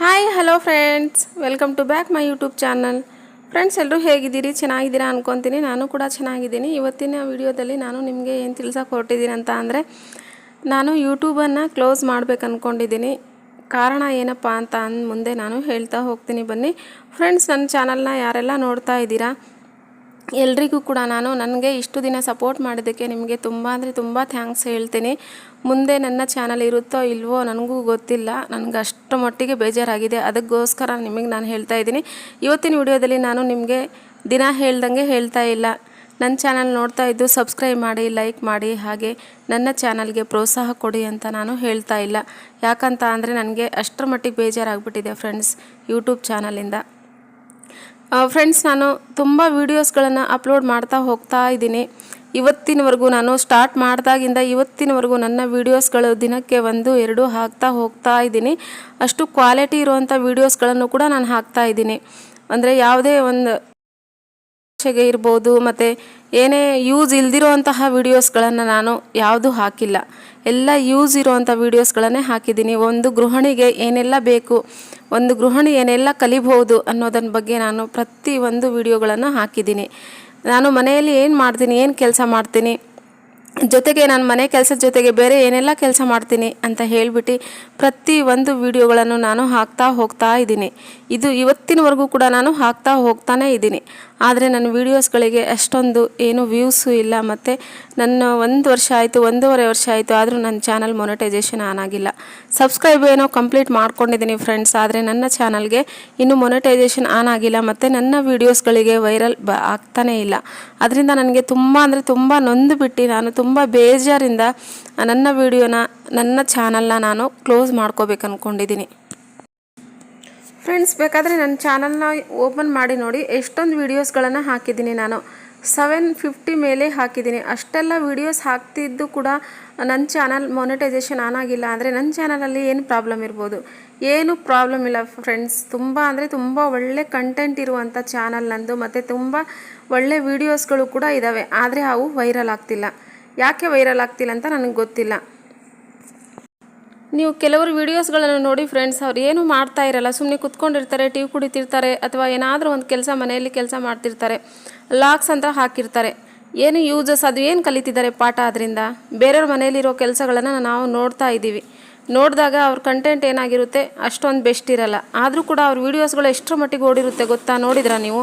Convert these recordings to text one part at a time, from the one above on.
Hi hello friends welcome to back my YouTube channel friends ಎಲ್ಲರೂ ಹೇಗಿದ್ದೀರಿ? ಚೆನ್ನಾಗಿದ್ದೀರಾ ಅನ್ಕೊತೀನಿ. ನಾನು ಕೂಡ ಚೆನ್ನಾಗಿದ್ದೀನಿ. ಇವತ್ತಿನ ವಿಡಿಯೋದಲ್ಲಿ ನಾನು ನಿಮಗೆ ಏನು ತಿಳ್ಸೋಕೆ ಹೊರಟಿದ್ದೀನಿ ಅಂತ ಅಂದರೆ, ನಾನು ಯೂಟ್ಯೂಬನ್ನು ಕ್ಲೋಸ್ ಮಾಡಬೇಕು ಅಂದ್ಕೊಂಡಿದ್ದೀನಿ ಕಾರಣ ಏನಪ್ಪ ಅಂತ ಅಂದ ಮುಂದೆ ನಾನು ಹೇಳ್ತಾ ಹೋಗ್ತೀನಿ. ಬನ್ನಿ. ಫ್ರೆಂಡ್ಸ್ ನನ್ನ ಚಾನಲ್ನ ಯಾರೆಲ್ಲ ನೋಡ್ತಾ ಇದ್ದೀರಾ, ಎಲ್ರಿಗೂ ಕೂಡ ನಾನು ನನಗೆ ಇಷ್ಟು ದಿನ ಸಪೋರ್ಟ್ ಮಾಡಿದ್ದಕ್ಕೆ ನಿಮಗೆ ತುಂಬ ಅಂದರೆ ತುಂಬ ಥ್ಯಾಂಕ್ಸ್ ಹೇಳ್ತೀನಿ. ಮುಂದೆ ನನ್ನ ಚಾನಲ್ ಇರುತ್ತೋ ಇಲ್ವೋ ನನಗೂ ಗೊತ್ತಿಲ್ಲ. ನನಗೆ ಅಷ್ಟು ಮಟ್ಟಿಗೆ ಬೇಜಾರಾಗಿದೆ. ಅದಕ್ಕೋಸ್ಕರ ನಿಮಗೆ ನಾನು ಹೇಳ್ತಾ ಇದ್ದೀನಿ. ಇವತ್ತಿನ ವಿಡಿಯೋದಲ್ಲಿ ನಾನು ನಿಮಗೆ ದಿನ ಹೇಳ್ದಂಗೆ ಹೇಳ್ತಾ ಇಲ್ಲ. ನನ್ನ ಚಾನಲ್ ನೋಡ್ತಾ ಇದ್ದು ಸಬ್ಸ್ಕ್ರೈಬ್ ಮಾಡಿ ಲೈಕ್ ಮಾಡಿ, ಹಾಗೆ ನನ್ನ ಚಾನಲ್ಗೆ ಪ್ರೋತ್ಸಾಹ ಕೊಡಿ ಅಂತ ನಾನು ಹೇಳ್ತಾ ಇಲ್ಲ. ಯಾಕಂತ ಅಂದರೆ ನನಗೆ ಅಷ್ಟರ ಮಟ್ಟಿಗೆ ಬೇಜಾರಾಗ್ಬಿಟ್ಟಿದೆ ಫ್ರೆಂಡ್ಸ್ ಯೂಟ್ಯೂಬ್ ಚಾನಲಿಂದ ಫ್ರೆಂಡ್ಸ್ ನಾನು ತುಂಬ ವೀಡಿಯೋಸ್ಗಳನ್ನು ಅಪ್ಲೋಡ್ ಮಾಡ್ತಾ ಹೋಗ್ತಾ ಇದ್ದೀನಿ. ಇವತ್ತಿನವರೆಗೂ ನಾನು ಸ್ಟಾರ್ಟ್ ಮಾಡಿದಾಗಿಂದ ಇವತ್ತಿನವರೆಗೂ ನನ್ನ ವೀಡಿಯೋಸ್ಗಳು ದಿನಕ್ಕೆ ಒಂದು, ಎರಡು ಹಾಕ್ತಾ ಹೋಗ್ತಾ ಇದ್ದೀನಿ. ಅಷ್ಟು ಕ್ವಾಲಿಟಿ ಇರುವಂಥ ವೀಡಿಯೋಸ್ಗಳನ್ನು ಕೂಡ ನಾನು ಹಾಕ್ತಾ ಇದ್ದೀನಿ. ಅಂದರೆ ಯಾವುದೇ ಒಂದು ಭಾಷೆಗೆ ಇರ್ಬೋದು, ಮತ್ತು ಏನೇ ಯೂಸ್ ಇಲ್ದಿರೋಂತಹ ವೀಡಿಯೋಸ್ಗಳನ್ನು ನಾನು ಯಾವುದೂ ಹಾಕಿಲ್ಲ. ಎಲ್ಲ ಯೂಸ್ ಇರೋವಂಥ ವೀಡಿಯೋಸ್ಗಳನ್ನೇ ಹಾಕಿದ್ದೀನಿ. ಒಂದು ಗೃಹಿಣಿಗೆ ಏನೆಲ್ಲ ಬೇಕು, ಒಂದು ಗೃಹಿಣಿ ಏನೆಲ್ಲ ಕಲಿಬಹುದು ಅನ್ನೋದನ್ನ ಬಗ್ಗೆ ನಾನು ಪ್ರತಿ ಒಂದು ವೀಡಿಯೋಗಳನ್ನು ಹಾಕಿದ್ದೀನಿ. ನಾನು ಮನೆಯಲ್ಲಿ ಏನು ಮಾಡ್ತೀನಿ, ಏನು ಕೆಲಸ ಮಾಡ್ತೀನಿ, ಜೊತೆಗೆ ನಾನು ಮನೆ ಕೆಲಸದ ಜೊತೆಗೆ ಬೇರೆ ಏನೆಲ್ಲ ಕೆಲಸ ಮಾಡ್ತೀನಿ ಅಂತ ಹೇಳಿಬಿಟ್ಟು ಪ್ರತಿ ಒಂದು ವಿಡಿಯೋಗಳನ್ನು ನಾನು ಹಾಕ್ತಾ ಹೋಗ್ತಾ ಇದ್ದೀನಿ. ಇದು ಇವತ್ತಿನವರೆಗೂ ಕೂಡ ನಾನು ಹಾಕ್ತಾ ಹೋಗ್ತಾನೇ ಇದ್ದೀನಿ. ಆದರೆ ನನ್ನ ವೀಡಿಯೋಸ್ಗಳಿಗೆ ಅಷ್ಟೊಂದು ಏನು ವ್ಯೂಸು ಇಲ್ಲ. ಮತ್ತು ನನ್ನ ಒಂದು ವರ್ಷ ಆಯಿತು, ಒಂದೂವರೆ ವರ್ಷ ಆಯಿತು, ಆದರೂ ನನ್ನ ಚಾನಲ್ ಮೊನಟೈಸೇಷನ್ ಆನ್ ಆಗಿಲ್ಲ. ಸಬ್ಸ್ಕ್ರೈಬ್ ಏನೋ ಕಂಪ್ಲೀಟ್ ಮಾಡ್ಕೊಂಡಿದ್ದೀನಿ ಫ್ರೆಂಡ್ಸ್ ಆದರೆ ನನ್ನ ಚಾನಲ್ಗೆ ಇನ್ನೂ ಮೊನಟೈಸೇಷನ್ ಆನ್ ಆಗಿಲ್ಲ. ಮತ್ತು ನನ್ನ ವೀಡಿಯೋಸ್ಗಳಿಗೆ ವೈರಲ್ ಬ ಆಗ್ತಾನೇ ಇಲ್ಲ. ಅದರಿಂದ ನನಗೆ ತುಂಬ ಅಂದರೆ ತುಂಬ ನೊಂದು ಬಿಟ್ಟು ನಾನು ತುಂಬ ಬೇಜಾರಿಂದ ನನ್ನ ವೀಡಿಯೋನ ನನ್ನ ಚಾನಲ್ನ ನಾನು ಕ್ಲೋಸ್ ಮಾಡ್ಕೋಬೇಕು ಅಂದ್ಕೊಂಡಿದ್ದೀನಿ ಫ್ರೆಂಡ್ಸ್ ಬೇಕಾದರೆ ನನ್ನ ಚಾನಲ್ನ ಓಪನ್ ಮಾಡಿ ನೋಡಿ. ಎಷ್ಟೊಂದು ವೀಡಿಯೋಸ್ಗಳನ್ನು ಹಾಕಿದ್ದೀನಿ ನಾನು. ಸೆವೆನ್ ಫಿಫ್ಟಿ ಮೇಲೆ ಹಾಕಿದ್ದೀನಿ. ಅಷ್ಟೆಲ್ಲ ವೀಡಿಯೋಸ್ ಹಾಕ್ತಿದ್ದು ಕೂಡ ನನ್ನ ಚಾನಲ್ ಮೊನಿಟೈಸೇಷನ್ ಆನ್ ಆಗಿಲ್ಲ ಅಂದರೆ ನನ್ನ ಚಾನಲಲ್ಲಿ ಏನು ಪ್ರಾಬ್ಲಮ್ ಇರ್ಬೋದು. ಏನು ಪ್ರಾಬ್ಲಮ್ ಇಲ್ಲ ಫ್ರೆಂಡ್ಸ್ ತುಂಬ ಅಂದರೆ ತುಂಬ ಒಳ್ಳೆ ಕಂಟೆಂಟ್ ಇರುವಂಥ ಚಾನಲ್ ನಂದು. ಮತ್ತು ತುಂಬ ಒಳ್ಳೆ ವೀಡಿಯೋಸ್ಗಳು ಕೂಡ ಇದ್ದಾವೆ ಆದರೆ ಅವು ವೈರಲ್ ಆಗ್ತಿಲ್ಲ. ಯಾಕೆ ವೈರಲ್ ಆಗ್ತಿಲ್ಲ ಅಂತ ನನಗೆ ಗೊತ್ತಿಲ್ಲ. ನೀವು ಕೆಲವರು ವೀಡಿಯೋಸ್ಗಳನ್ನು ನೋಡಿ ಫ್ರೆಂಡ್ಸ್ ಅವ್ರು ಏನು ಮಾಡ್ತಾ ಇರಲ್ಲ ಸುಮ್ಮನೆ ಕುತ್ಕೊಂಡಿರ್ತಾರೆ, ಟಿ ಕುಡಿತಿರ್ತಾರೆ ಅಥವಾ ಏನಾದರೂ ಒಂದು ಕೆಲಸ ಮನೆಯಲ್ಲಿ ಕೆಲಸ ಮಾಡ್ತಿರ್ತಾರೆ, ಲಾಕ್ಸ್ ಅಂತ ಹಾಕಿರ್ತಾರೆ. ಏನು ಯೂಸಸ್ ಅದು ಏನು ಕಲಿತಿದ್ದಾರೆ ಪಾಠ ಅದರಿಂದ ಬೇರೆಯವ್ರ ಮನೆಯಲ್ಲಿರೋ ಕೆಲಸಗಳನ್ನು ನಾವು ನೋಡ್ತಾ ಇದ್ದೀವಿ. ನೋಡಿದಾಗ ಅವ್ರ ಕಂಟೆಂಟ್ ಏನಾಗಿರುತ್ತೆ? ಅಷ್ಟೊಂದು ಬೆಸ್ಟ್ ಇರಲ್ಲ. ಆದರೂ ಕೂಡ ಅವ್ರ ವೀಡಿಯೋಸ್ಗಳು ಎಷ್ಟರ ಮಟ್ಟಿಗೆ ಓಡಿರುತ್ತೆ ಗೊತ್ತಾ? ನೋಡಿದ್ರಾ ನೀವು?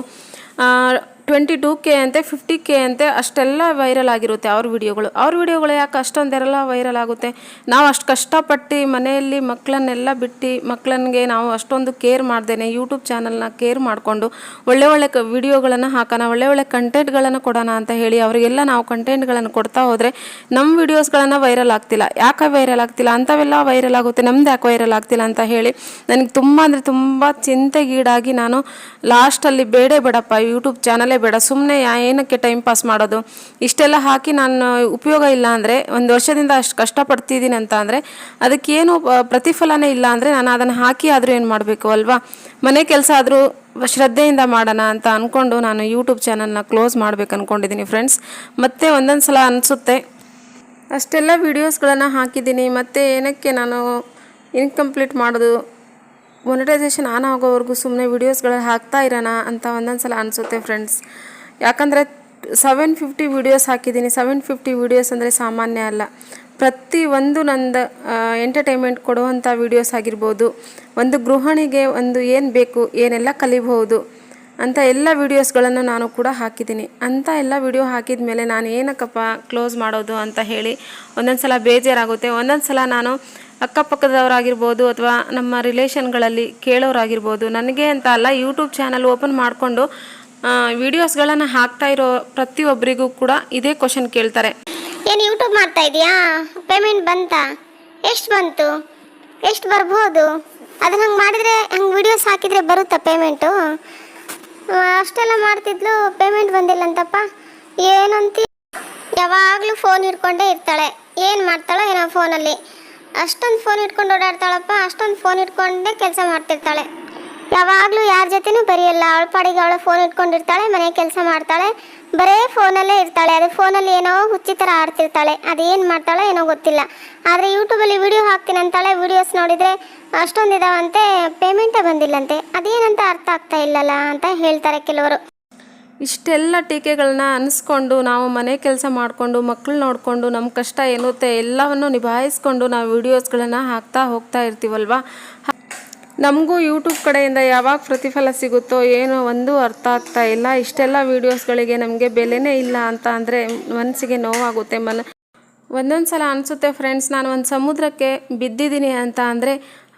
ಟ್ವೆಂಟಿ ಟೂ ಕೆ ಅಂತೆ, ಫಿಫ್ಟಿ ಕೆ ಅಂತೆ, ಅಷ್ಟೆಲ್ಲ ವೈರಲ್ ಆಗಿರುತ್ತೆ ಅವ್ರ ವಿಡಿಯೋಗಳು. ಅವ್ರ ವಿಡಿಯೋಗಳು ಯಾಕೆ ಅಷ್ಟೊಂದೆಲ್ಲ ವೈರಲ್ ಆಗುತ್ತೆ? ನಾವು ಅಷ್ಟು ಕಷ್ಟಪಟ್ಟು ಮನೆಯಲ್ಲಿ ಮಕ್ಕಳನ್ನೆಲ್ಲ ಬಿಟ್ಟು ಮಕ್ಕಳನ್ಗೆ ನಾವು ಅಷ್ಟೊಂದು ಕೇರ್ ಮಾಡ್ದೇನೆ ಯೂಟ್ಯೂಬ್ ಚಾನಲ್ನ ಕೇರ್ ಮಾಡಿಕೊಂಡು ಒಳ್ಳೆ ಒಳ್ಳೆ ಕ ವಿಡಿಯೋಗಳನ್ನು ಹಾಕೋಣ, ಒಳ್ಳೆ ಒಳ್ಳೆ ಕಂಟೆಂಟ್ಗಳನ್ನು ಕೊಡೋಣ ಅಂತ ಹೇಳಿ ಅವರಿಗೆಲ್ಲ ನಾವು ಕಂಟೆಂಟ್ಗಳನ್ನು ಕೊಡ್ತಾ ಹೋದರೆ ನಮ್ಮ ವಿಡಿಯೋಸ್ಗಳನ್ನು ವೈರಲ್ ಆಗ್ತಿಲ್ಲ. ಯಾಕೆ ವೈರಲ್ ಆಗ್ತಿಲ್ಲ? ಅಂಥವೆಲ್ಲ ವೈರಲ್ ಆಗುತ್ತೆ. ನಮ್ದು ಯಾಕೆ ವೈರಲ್ ಆಗ್ತಿಲ್ಲ ಅಂತ ಹೇಳಿ ನನಗೆ ತುಂಬ ಅಂದರೆ ತುಂಬ ಚಿಂತೆಗೀಡಾಗಿ ನಾನು ಲಾಸ್ಟಲ್ಲಿ ಬೇಡೇ ಬೇಡಪ್ಪ ಯೂಟ್ಯೂಬ್ ಚಾನಲೇ ಬೇಡ ಸುಮ್ಮನೆ ಏನಕ್ಕೆ ಟೈಮ್ ಪಾಸ್ ಮಾಡೋದು? ಇಷ್ಟೆಲ್ಲ ಹಾಕಿ ನಾನು ಉಪಯೋಗ ಇಲ್ಲ ಅಂದರೆ, ಒಂದು ವರ್ಷದಿಂದ ಅಷ್ಟು ಕಷ್ಟಪಡ್ತಿದ್ದೀನಿ ಅಂತ ಅಂದರೆ, ಅದಕ್ಕೇನು ಪ್ರತಿಫಲನೇ ಇಲ್ಲ ಅಂದರೆ ನಾನು ಅದನ್ನು ಹಾಕಿ ಆದರೂ ಏನು ಮಾಡಬೇಕು ಅಲ್ವಾ? ಮನೆ ಕೆಲಸ ಆದರೂ ಶ್ರದ್ಧೆಯಿಂದ ಮಾಡೋಣ ಅಂತ ಅಂದ್ಕೊಂಡು ನಾನು ಯೂಟ್ಯೂಬ್ ಚಾನಲ್ನ ಕ್ಲೋಸ್ ಮಾಡಬೇಕು ಅಂದ್ಕೊಂಡಿದ್ದೀನಿ ಫ್ರೆಂಡ್ಸ್ ಮತ್ತೆ ಒಂದೊಂದು ಸಲ ಅನಿಸುತ್ತೆ, ಅಷ್ಟೆಲ್ಲ ವೀಡಿಯೋಸ್ಗಳನ್ನು ಹಾಕಿದ್ದೀನಿ, ಮತ್ತು ಏನಕ್ಕೆ ನಾನು ಇನ್ಕಂಪ್ಲೀಟ್ ಮಾಡೋದು? ಮೊನಿಟೈಸೇಷನ್ ಆನ್ ಆಗೋವರೆಗೂ ಸುಮ್ಮನೆ ವೀಡಿಯೋಸ್ಗಳು ಹಾಕ್ತಾ ಇರೋಣ ಅಂತ ಒಂದೊಂದು ಸಲ ಅನಿಸುತ್ತೆ ಫ್ರೆಂಡ್ಸ್ ಯಾಕಂದರೆ ಸೆವೆನ್ ಫಿಫ್ಟಿ ವೀಡಿಯೋಸ್ ಹಾಕಿದ್ದೀನಿ. ಸೆವೆನ್ ಫಿಫ್ಟಿ ವೀಡಿಯೋಸ್ ಅಂದರೆ ಸಾಮಾನ್ಯ ಅಲ್ಲ. ಪ್ರತಿ ಒಂದು ನಂದು ಎಂಟರ್ಟೈನ್ಮೆಂಟ್ ಕೊಡುವಂಥ ವೀಡಿಯೋಸ್ ಆಗಿರ್ಬೋದು. ಒಂದು ಗೃಹಿಣಿಗೆ ಒಂದು ಏನು ಬೇಕು, ಏನೆಲ್ಲ ಕಲಿಬಹುದು ಅಂತ ಎಲ್ಲ ವೀಡಿಯೋಸ್ಗಳನ್ನು ನಾನು ಕೂಡ ಹಾಕಿದ್ದೀನಿ. ಅಂಥ ಎಲ್ಲ ವೀಡಿಯೋ ಹಾಕಿದ ಮೇಲೆ ನಾನು ಏನಕ್ಕಪ್ಪ ಕ್ಲೋಸ್ ಮಾಡೋದು ಅಂತ ಹೇಳಿ ಒಂದೊಂದು ಸಲ ಬೇಜಾರಾಗುತ್ತೆ. ಒಂದೊಂದು ಸಲ ನಾನು ಅಕ್ಕಪಕ್ಕದವರಾಗಿರ್ಬೋದು ಅಥವಾ ನಮ್ಮ ರಿಲೇಷನ್ಗಳಲ್ಲಿ ಕೇಳೋರಾಗಿರ್ಬೋದು, ನನಗೆ ಅಂತ ಅಲ್ಲ, ಯೂಟ್ಯೂಬ್ ಚಾನಲ್ ಓಪನ್ ಮಾಡಿಕೊಂಡು ವಿಡಿಯೋಸ್ಗಳನ್ನು ಹಾಕ್ತಾ ಇರೋ ಪ್ರತಿಯೊಬ್ಬರಿಗೂ ಕೂಡ ಇದೇ ಕ್ವಶನ್ ಕೇಳ್ತಾರೆ. ಏನು ಯೂಟ್ಯೂಬ್ ಮಾಡ್ತಾ ಇದೆಯಾ? ಪೇಮೆಂಟ್ ಬಂತಾ? ಎಷ್ಟು ಬಂತು? ಎಷ್ಟು ಬರ್ಬೋದು? ಅದನ್ನ ಹಂಗೆ ಮಾಡಿದರೆ, ಹಂಗೆ ವಿಡಿಯೋಸ್ ಹಾಕಿದರೆ ಬರುತ್ತಾ ಪೇಮೆಂಟು? ಅಷ್ಟೆಲ್ಲ ಮಾಡ್ತಿದ್ಲು, ಪೇಮೆಂಟ್ ಬಂದಿಲ್ಲ ಅಂತಪ್ಪ. ಏನಂತ? ಯಾವಾಗಲೂ ಫೋನ್ ಹಿಡ್ಕೊಂಡೇ ಇರ್ತಾಳೆ. ಏನು ಮಾಡ್ತಾಳೋ ಏನೋ ಫೋನಲ್ಲಿ. ಅಷ್ಟೊಂದು ಫೋನ್ ಇಟ್ಕೊಂಡು ಓಡಾಡ್ತಾಳಪ್ಪ, ಅಷ್ಟೊಂದು ಫೋನ್ ಇಟ್ಕೊಂಡೇ ಕೆಲಸ ಮಾಡ್ತಿರ್ತಾಳೆ. ಯಾವಾಗಲೂ ಯಾರ ಜೊತೆನೂ ಬರೆಯಲ್ಲ, ಅವಳ ಪಾಡಿಗೆ ಅವಳು ಫೋನ್ ಇಟ್ಕೊಂಡಿರ್ತಾಳೆ ಮನೆ ಕೆಲಸ ಮಾಡ್ತಾಳೆ, ಬರೇ ಫೋನಲ್ಲೇ ಇರ್ತಾಳೆ, ಅದು ಫೋನಲ್ಲಿ ಏನೋ ಹುಚ್ಚಿ ಥರ ಆಡ್ತಿರ್ತಾಳೆ ಅದೇನು ಮಾಡ್ತಾಳೋ ಏನೋ ಗೊತ್ತಿಲ್ಲ. ಆದರೆ ಯೂಟ್ಯೂಬಲ್ಲಿ ವಿಡಿಯೋ ಹಾಕ್ತೀನಿ ಅಂತಾಳೆ ವಿಡಿಯೋಸ್ ನೋಡಿದರೆ ಅಷ್ಟೊಂದು ಇದಾವಂತೆ ಪೇಮೆಂಟೇ ಬಂದಿಲ್ಲಂತೆ, ಅದೇನಂತ ಅರ್ಥ ಆಗ್ತಾ ಇಲ್ಲಲ್ಲ ಅಂತ ಹೇಳ್ತಾರೆ ಕೆಲವರು. ಇಷ್ಟೆಲ್ಲ ಟೀಕೆಗಳನ್ನ ಅನಿಸ್ಕೊಂಡು ನಾವು ಮನೆ ಕೆಲಸ ಮಾಡಿಕೊಂಡು ಮಕ್ಕಳು ನೋಡಿಕೊಂಡು ನಮ್ಮ ಕಷ್ಟ ಏನುತ್ತೆ ಎಲ್ಲವನ್ನು ನಿಭಾಯಿಸ್ಕೊಂಡು ನಾವು ವಿಡಿಯೋಸ್ಗಳನ್ನು ಹಾಕ್ತಾ ಹೋಗ್ತಾ ಇರ್ತೀವಲ್ವ? ನಮಗೂ ಯೂಟ್ಯೂಬ್ ಕಡೆಯಿಂದ ಯಾವಾಗ ಪ್ರತಿಫಲ ಸಿಗುತ್ತೋ ಏನೋ ಒಂದು ಅರ್ಥ ಆಗ್ತಾ ಇಲ್ಲ. ಇಷ್ಟೆಲ್ಲ ವೀಡಿಯೋಸ್ಗಳಿಗೆ ನಮಗೆ ಬೆಲೆನೇ ಇಲ್ಲ ಅಂತ ಅಂದರೆ ಮನಸ್ಸಿಗೆ ನೋವಾಗುತ್ತೆ. ಮನ ಒಂದೊಂದು ಸಲ ಅನಿಸುತ್ತೆ, ಫ್ರೆಂಡ್ಸ್, ನಾನು ಒಂದು ಸಮುದ್ರಕ್ಕೆ ಬಿದ್ದಿದ್ದೀನಿ ಅಂತ ಅಂದರೆ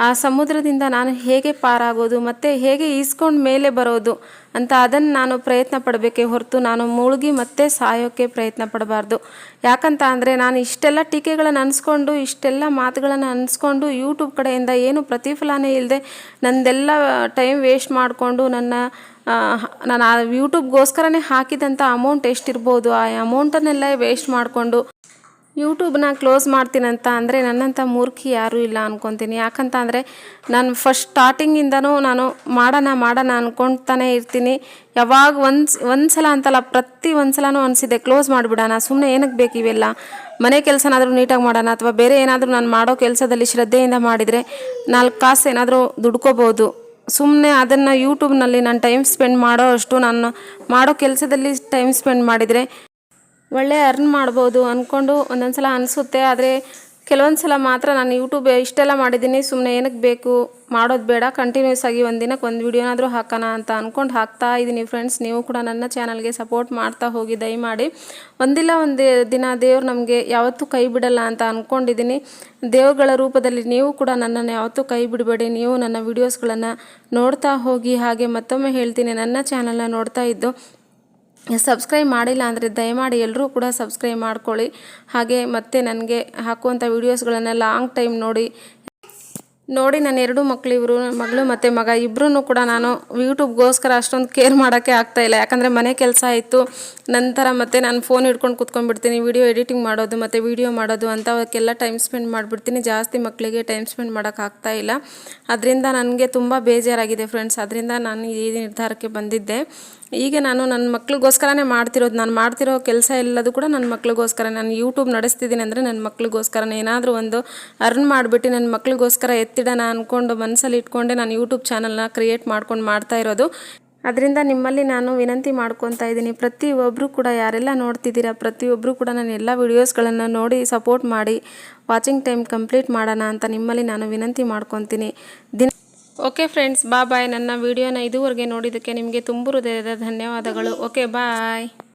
ಆ ಸಮುದ್ರದಿಂದ ನಾನು ಹೇಗೆ ಪಾರಾಗೋದು, ಮತ್ತು ಹೇಗೆ ಈಸ್ಕೊಂಡು ಮೇಲೆ ಬರೋದು ಅಂತ ಅದನ್ನು ನಾನು ಪ್ರಯತ್ನ ಪಡಬೇಕೇ ಹೊರತು ನಾನು ಮುಳುಗಿ ಮತ್ತೆ ಸಾಯೋಕ್ಕೆ ಪ್ರಯತ್ನ ಪಡಬಾರ್ದು. ಯಾಕಂತ ಅಂದರೆ ನಾನು ಇಷ್ಟೆಲ್ಲ ಟೀಕೆಗಳನ್ನು ಅನಿಸ್ಕೊಂಡು, ಇಷ್ಟೆಲ್ಲ ಮಾತುಗಳನ್ನು ಅನಿಸ್ಕೊಂಡು ಯೂಟ್ಯೂಬ್ ಕಡೆಯಿಂದ ಏನು ಪ್ರತಿಫಲನೇ ಇಲ್ಲದೆ ನಂದೆಲ್ಲ ಟೈಮ್ ವೇಸ್ಟ್ ಮಾಡಿಕೊಂಡು ನನ್ನ ನಾನು ಆ ಯೂಟ್ಯೂಬ್ಗೋಸ್ಕರನೇ ಹಾಕಿದಂಥ ಅಮೌಂಟ್ ಎಷ್ಟಿರ್ಬೋದು, ಆ ಅಮೌಂಟನ್ನೆಲ್ಲ ವೇಸ್ಟ್ ಮಾಡಿಕೊಂಡು ಯೂಟ್ಯೂಬ್ನ ಕ್ಲೋಸ್ ಮಾಡ್ತೀನಂತ ಅಂದರೆ ನನ್ನಂಥ ಮೂರ್ಖಿ ಯಾರೂ ಇಲ್ಲ ಅನ್ಕೊತೀನಿ. ಯಾಕಂತ ಅಂದರೆ ನಾನು ಫಸ್ಟ್ ಸ್ಟಾರ್ಟಿಂಗಿಂದನೂ ನಾನು ಮಾಡೋಣ ಮಾಡೋಣ ಅಂದ್ಕೊಳ್ತಾನೆ ಇರ್ತೀನಿ. ಯಾವಾಗ ಒಂದು ಒಂದು ಸಲ ಅಂತಲ್ಲ, ಪ್ರತಿ ಒಂದು ಸಲನೂ ಅನಿಸಿದೆ, ಕ್ಲೋಸ್ ಮಾಡಿಬಿಡೋಣ ಸುಮ್ಮನೆ ಏನಕ್ಕೆ ಬೇಕು ಇವೆಲ್ಲ? ಮನೆ ಕೆಲಸನಾದರೂ ನೀಟಾಗಿ ಮಾಡೋಣ ಅಥವಾ ಬೇರೆ ಏನಾದರೂ ನಾನು ಮಾಡೋ ಕೆಲಸದಲ್ಲಿ ಶ್ರದ್ಧೆಯಿಂದ ಮಾಡಿದರೆ ನಾಲ್ಕು ಕಾಸು ಏನಾದರೂ ದುಡ್ಕೋಬೋದು. ಸುಮ್ಮನೆ ಅದನ್ನು ಯೂಟ್ಯೂಬ್ನಲ್ಲಿ ನಾನು ಟೈಮ್ ಸ್ಪೆಂಡ್ ಮಾಡೋ ಅಷ್ಟು ನಾನು ಮಾಡೋ ಕೆಲಸದಲ್ಲಿ ಟೈಮ್ ಸ್ಪೆಂಡ್ ಮಾಡಿದರೆ ಒಳ್ಳೆ ಅರ್ನ್ ಮಾಡ್ಬೋದು ಅಂದ್ಕೊಂಡು ಒಂದೊಂದು ಸಲ ಅನಿಸುತ್ತೆ. ಆದರೆ ಕೆಲವೊಂದು ಸಲ ಮಾತ್ರ ನಾನು ಯೂಟ್ಯೂಬ್ ಇಷ್ಟೆಲ್ಲ ಮಾಡಿದ್ದೀನಿ. ಸುಮ್ಮನೆ ಏನಕ್ಕೆ ಬೇಕು? ಮಾಡೋದು ಬೇಡ. ಕಂಟಿನ್ಯೂಸ್ ಆಗಿ ಒಂದು ದಿನಕ್ಕೆ ಒಂದು ವಿಡಿಯೋನಾದರೂ ಹಾಕೋಣ ಅಂತ ಅಂದ್ಕೊಂಡು ಹಾಕ್ತಾ ಇದ್ದೀನಿ ಫ್ರೆಂಡ್ಸ್ ನೀವು ಕೂಡ ನನ್ನ ಚಾನಲ್ಗೆ ಸಪೋರ್ಟ್ ಮಾಡ್ತಾ ಹೋಗಿ ದಯಮಾಡಿ. ಒಂದಿಲ್ಲ ಒಂದು ದಿನ ದೇವ್ರು ನಮಗೆ ಯಾವತ್ತೂ ಕೈ ಬಿಡಲ್ಲ ಅಂತ ಅಂದ್ಕೊಂಡಿದ್ದೀನಿ ದೇವರುಗಳ ರೂಪದಲ್ಲಿ ನೀವು ಕೂಡ ನನ್ನನ್ನು ಯಾವತ್ತೂ ಕೈ ಬಿಡಬೇಡಿ. ನೀವು ನನ್ನ ವೀಡಿಯೋಸ್ಗಳನ್ನು ನೋಡ್ತಾ ಹೋಗಿ ಹಾಗೆ ಮತ್ತೊಮ್ಮೆ ಹೇಳ್ತೀನಿ. ನನ್ನ ಚಾನಲ್ನ ನೋಡ್ತಾ ಇದ್ದು ಸಬ್ಸ್ಕ್ರೈಬ್ ಮಾಡಿಲ್ಲ ಅಂದರೆ ದಯಮಾಡಿ ಎಲ್ಲರೂ ಕೂಡ ಸಬ್ಸ್ಕ್ರೈಬ್ ಮಾಡ್ಕೊಳ್ಳಿ. ಹಾಗೆ ಮತ್ತೆ ನನಗೆ ಹಾಕುವಂಥ ವೀಡಿಯೋಸ್ಗಳನ್ನು ಲಾಂಗ್ ಟೈಮ್ ನೋಡಿ. ನೋಡಿ ನನ್ನ ಎರಡು ಮಕ್ಕಳು ಇವರು ಮಗಳು ಮತ್ತು ಮಗ. ಇಬ್ಬರೂ ಕೂಡ ನಾನು ಯೂಟ್ಯೂಬ್ಗೋಸ್ಕರ ಅಷ್ಟೊಂದು ಕೇರ್ ಮಾಡೋಕ್ಕೆ ಆಗ್ತಾಯಿಲ್ಲ ಯಾಕಂದರೆ ಮನೆ ಕೆಲಸ ಆಯಿತು. ನಂತರ ಮತ್ತೆ ನಾನು ಫೋನ್ ಹಿಡ್ಕೊಂಡು ಕುತ್ಕೊಂಡ್ಬಿಡ್ತೀನಿ. ವೀಡಿಯೋ ಎಡಿಟಿಂಗ್ ಮಾಡೋದು ಮತ್ತು ವೀಡಿಯೋ ಮಾಡೋದು ಅಂಥವಕ್ಕೆಲ್ಲ ಟೈಮ್ ಸ್ಪೆಂಡ್ ಮಾಡಿಬಿಡ್ತೀನಿ. ಜಾಸ್ತಿ ಮಕ್ಕಳಿಗೆ ಟೈಮ್ ಸ್ಪೆಂಡ್ ಮಾಡೋಕ್ಕಾಗ್ತಾ ಇಲ್ಲ. ಅದರಿಂದ ನನಗೆ ತುಂಬ ಬೇಜಾರಾಗಿದೆ ಫ್ರೆಂಡ್ಸ್ ಅದರಿಂದ ನಾನು ಈ ನಿರ್ಧಾರಕ್ಕೆ ಬಂದಿದ್ದೆ. ಈಗ ನಾನು ನನ್ನ ಮಕ್ಳಿಗೋಸ್ಕರನೇ ಮಾಡ್ತಿರೋದು, ನಾನು ಮಾಡ್ತಿರೋ ಕೆಲಸ ಎಲ್ಲದೂ ಕೂಡ ನನ್ನ ಮಕ್ಳಿಗೋಸ್ಕರ. ನಾನು ಯೂಟ್ಯೂಬ್ ನಡೆಸ್ತಿದ್ದೀನಿ ಅಂದರೆ ನನ್ನ ಮಕ್ಳಿಗೋಸ್ಕರನೇ ಏನಾದರೂ ಒಂದು ಅರ್ನ್ ಮಾಡಿಬಿಟ್ಟು ನನ್ನ ಮಕ್ಳಿಗೋಸ್ಕರ ಎತ್ತಿಡೋಣ ಅಂದ್ಕೊಂಡು ಮನಸ್ಸಲ್ಲಿ ಇಟ್ಕೊಂಡೆ ನಾನು ಯೂಟ್ಯೂಬ್ ಚಾನಲ್ನ ಕ್ರಿಯೇಟ್ ಮಾಡ್ಕೊಂಡು ಮಾಡ್ತಾ ಇರೋದು. ಅದರಿಂದ ನಿಮ್ಮಲ್ಲಿ ನಾನು ವಿನಂತಿ ಮಾಡ್ಕೊತಾ ಇದ್ದೀನಿ. ಪ್ರತಿಯೊಬ್ಬರು ಕೂಡ ಯಾರೆಲ್ಲ ನೋಡ್ತಿದ್ದೀರಾ ಪ್ರತಿಯೊಬ್ಬರು ಕೂಡ ನಾನು ಎಲ್ಲ ವೀಡಿಯೋಸ್ಗಳನ್ನು ನೋಡಿ ಸಪೋರ್ಟ್ ಮಾಡಿ ವಾಚಿಂಗ್ ಟೈಮ್ ಕಂಪ್ಲೀಟ್ ಮಾಡೋಣ ಅಂತ ನಿಮ್ಮಲ್ಲಿ ನಾನು ವಿನಂತಿ ಮಾಡ್ಕೊತೀನಿ. ದಿನ ಓಕೆ ಫ್ರೆಂಡ್ಸ್ ಬಾ ಬಾಯ್ ನನ್ನ ವಿಡಿಯೋನ ಇದುವರೆಗೆ ನೋಡಿದ್ದಕ್ಕೆ ನಿಮಗೆ ತುಂಬ ಹೃದಯದ ಧನ್ಯವಾದಗಳು. Okay bye